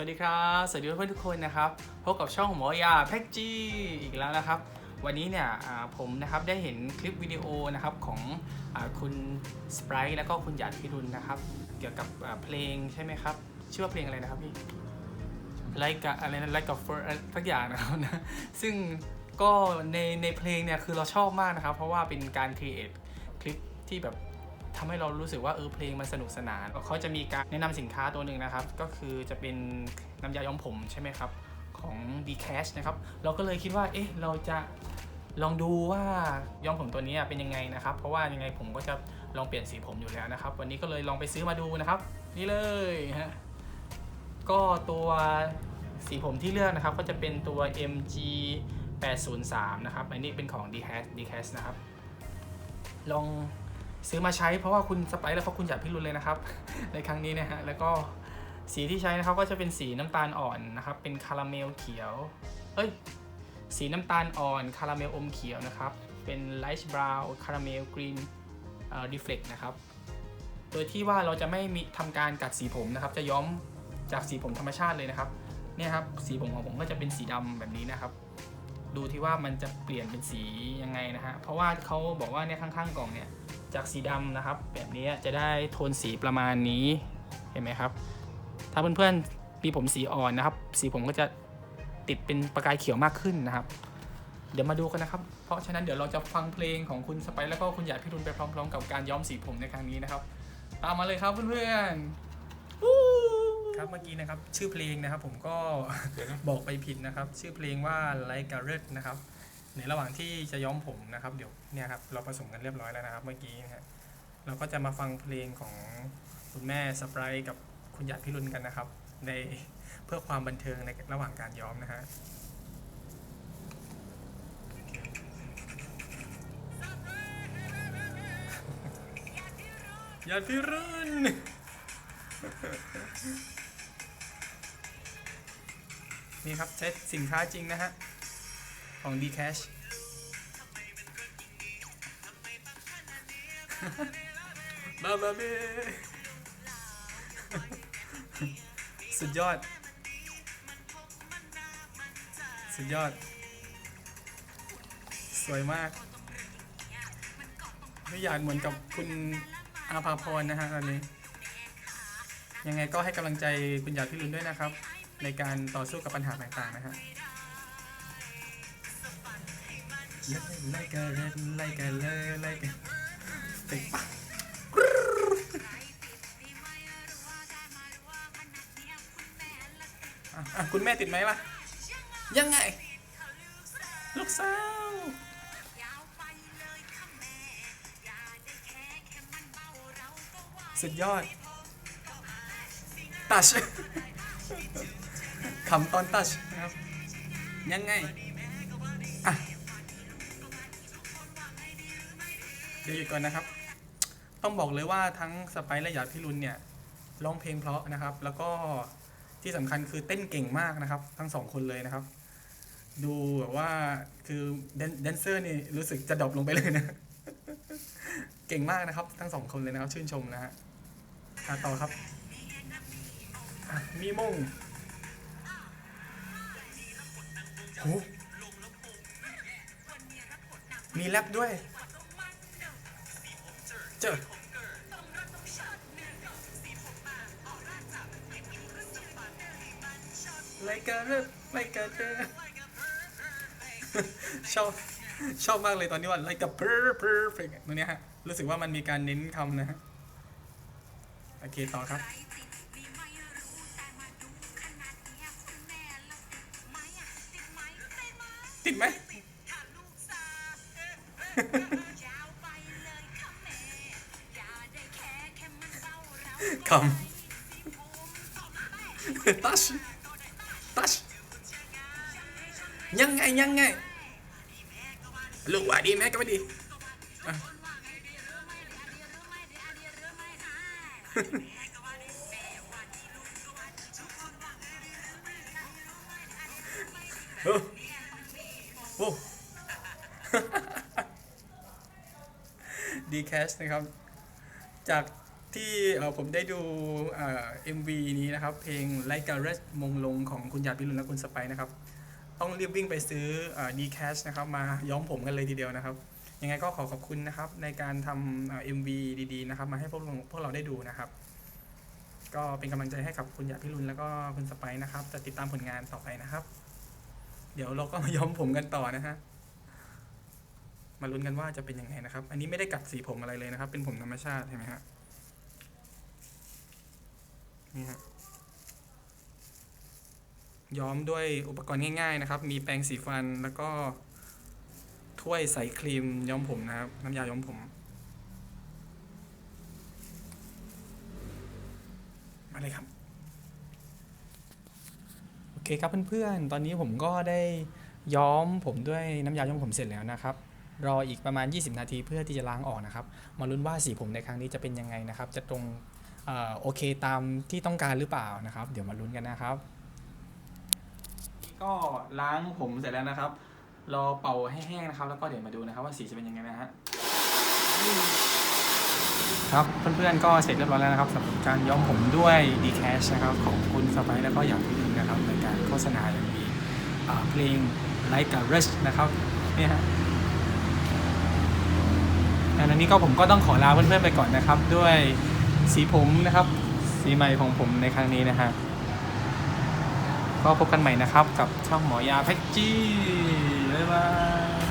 วัสดีครับ สวัสดีเพื่อนๆทุกคนนะครับพบกับช่องของหมอยาแพ็กจีอีกแล้วนะครับ วันนี้เนี่ยผมนะครับได้เห็นคลิปวิดีโอนะครับของอคุณสไปร์แล้วก็คุณหยาดพิรุณนะครับ เกี่ยวกับเพลงใช่ไหมครับ ชื่อว่าเพลงอะไรนะครับพี่ไลค์อะไรนะไลค์กับเฟอร์ทักอย่างนะครับนะซึ่งก็ในในเพลงเนี่ยคือเราชอบมากนะครับ เพราะว่าเป็นการครีเอทคลิปที่แบบ ทำให้เรารู้สึกว่าเออเพลงมันสนุกสนานเขาจะมีการแนะนำสินค้าตัวหนึ่งนะครับ ก็คือจะเป็นน้ำยาย้อมผมใช่ไหมครับของ d c a s h นะครับ เราก็เลยคิดว่า เอ๊ะ เราจะลองดูว่าย้อมผมตัวนี้เป็นยังไงนะครับ เพราะว่ายังไงผมก็จะลองเปลี่ยนสีผมอยู่แล้วนะครับ วันนี้ก็เลยลองไปซื้อมาดูนะครับ นี่เลยฮะ ก็ตัวสีผมที่เลือกนะครับ ก็จะเป็นตัว MG 803นะครับ อันนี้เป็นของ d c a s d c a s นะครับ ลอง ซื้อมาใช้เพราะว่าคุณสไปร์แล้วก็คุณอยากพิรุณเลยนะครับ ในครั้งนี้นะฮะแล้วก็สีที่ใช้นะครับก็จะเป็นสีน้ำตาลอ่อนนะครับ เป็นคาราเมลเขียว เอ้ย สีน้ำตาลอ่อนคาราเมลอมเขียวนะครับ เป็นไลท์บราวน์คาราเมลกรีนเอ่อดิเฟล็กนะครับ โดยที่ว่าเราจะไม่มีทำการกัดสีผมนะครับ จะย้อมจากสีผมธรรมชาติเลยนะครับ เนี่ยครับสีผมของผมก็จะเป็นสีดำแบบนี้นะครับ ดูที่ว่ามันจะเปลี่ยนเป็นสียังไงนะฮะ เพราะว่าเขาบอกว่าเนี่ยข้างๆกล่องเนี่ย จากสีดำนะครับ แบบนี้จะได้โทนสีประมาณนี้เห็นไหมครับ ถ้าเพื่อนๆมีผมสีอ่อนนะครับ สีผมก็จะติดเป็นประกายเขียวมากขึ้นนะครับ เดี๋ยวมาดูกันนะครับ เพราะฉะนั้นเดี๋ยวเราจะฟังเพลงของคุณสไปร์แล้วก็คุณหยาดพิรุณไปพร้อม ๆ กับการย้อมสีผมในครั้งนี้นะครับ ตามมาเลยครับเพื่อนๆวู้ครับเมื่อกี้นะครับ ชื่อเพลงนะครับ ผมก็บอกไปผิดนะครับ ชื่อเพลงว่า Like a Red นะครับ ในระหว่างที่จะย้อมผมนะครับเดี๋ยวเนี่ยครับเราผสมกันเรียบร้อยแล้วนะครับ เมื่อกี้นะฮะเราก็จะมาฟังเพลงของคุณแม่สปร์กับคุณหยาดพิรุณกันนะครับ ในเพื่อความบันเทิงในระหว่างการย้อมนะฮะหยาดพิรุณนี่ครับเซตสินค้าจริงนะฮะ ของ d c a s h บาบาเบสุดยอด สุดยอด สวยมาก ไม่อยากเหมือนกับคุณอาภาพรนะฮะตอนนี้ ยังไงก็ให้กำลังใจคุณหยาดพิรุณด้วยนะครับ ในการต่อสู้กับปัญหาต่างๆนะฮะ ไล่กันไล่กันเลยไล่กันเตะปะอะอะคุณแม่ติดไหมล่ะ ยังไง ลูกสาวสุดยอด ตัชคำตอนตัชนะครับ ยังไง อะ ดี๋ยวหยุดก่อนนะครับ ต้องบอกเลยว่าทั้งสไปร์และหยาดพิรุณเนี่ยร้องเพลงเพราะนะครับ แล้วก็ที่สำคัญคือเต้นเก่งมากนะครับ ทั้งสองคนเลยนะครับ ดูแบบว่าคือแดนเซอร์นี่รู้สึกจะดรอปลงไปเลยนะ เก่งมากนะครับ ทั้งสองคนเลยนะครับ ชื่นชมนะฮะต่อครับมีมงโหมีแรปด้วย เจอไลกาเรไลกาเรชอบชอบมากเลยตอนนี้ว่าไลกาเพอร์เพอร์เฟกตรงเนี้ยฮะ รู้สึกว่ามันมีการเน้นคำนะฮะ โอเค ต่อครับ ติดไหม คำตัชตัชยังไงยังไง ลูกว่าดีแม่ก็ไม่ดีอะโอ้โหดีแคชนะครับ จาก ที่ผมได้ดูเอ็มวีนี้นะครับ เพลงไลกาเรสมงลงของคุณหยาดพิรุณและคุณสไปร์นะครับ ต้องรีบวิ่งไปซื้อดีแคชนะครับ มาย้อมผมกันเลยทีเดียวนะครับ ยังไงก็ขอขอบคุณนะครับ ในการทำเอ็มวีดีๆนะครับ มาให้พวกเราพวกเราได้ดูนะครับ ก็เป็นกำลังใจให้กับคุณหยาดพิรุณแล้วก็คุณสไปร์นะครับ จะติดตามผลงานต่อไปนะครับ เดี๋ยวเราก็มาย้อมผมกันต่อนะฮะมาลุ้นกันว่าจะเป็นยังไงนะครับ อันนี้ไม่ได้กัดสีผมอะไรเลยนะครับ เป็นผมธรรมชาติใช่ไหมฮะ นี่ฮะย้อมด้วยอุปกรณ์ง่าย ๆ นะครับ มีแปรงสีฟันแล้วก็ถ้วยใส่ครีมย้อมผมนะครับ น้ำยาย้อมผม มาเลยครับ โอเคครับเพื่อนๆ ตอนนี้ผมก็ได้ย้อมผมด้วยน้ำยาย้อมผมเสร็จแล้วนะครับ รออีกประมาณ 20 นาทีเพื่อที่จะล้างออกนะครับ มาลุ้นว่าสีผมในครั้งนี้จะเป็นยังไงนะครับ จะตรง โอเคตามที่ต้องการหรือเปล่านะครับ เดี๋ยวมาลุ้นกันนะครับ ก็ล้างผมเสร็จแล้วนะครับ รอเป่าให้แห้งนะครับ แล้วก็เดี๋ยวมาดูนะครับ ว่าสีจะเป็นยังไงนะฮะครับเพื่อนๆก็เสร็จเรียบร้อยแล้วนะครับสำหรับการย้อมผมด้วย d c a s h นะครับของคุณสไปร์แล้วก็อย่างที่หนึ่งนะครับในการโฆษณาอย่างมีอ่าเพลง Like a Rush นะครับเนี่ยฮะอันนี้ก็ผมก็ต้องขอลาเพื่อนๆไปก่อนนะครับด้วย สีผมนะครับ สีใหม่ของผมในครั้งนี้นะฮะก็พบกันใหม่นะครับกับช่องหมอยาแพ็กจี้บ๊ายบาย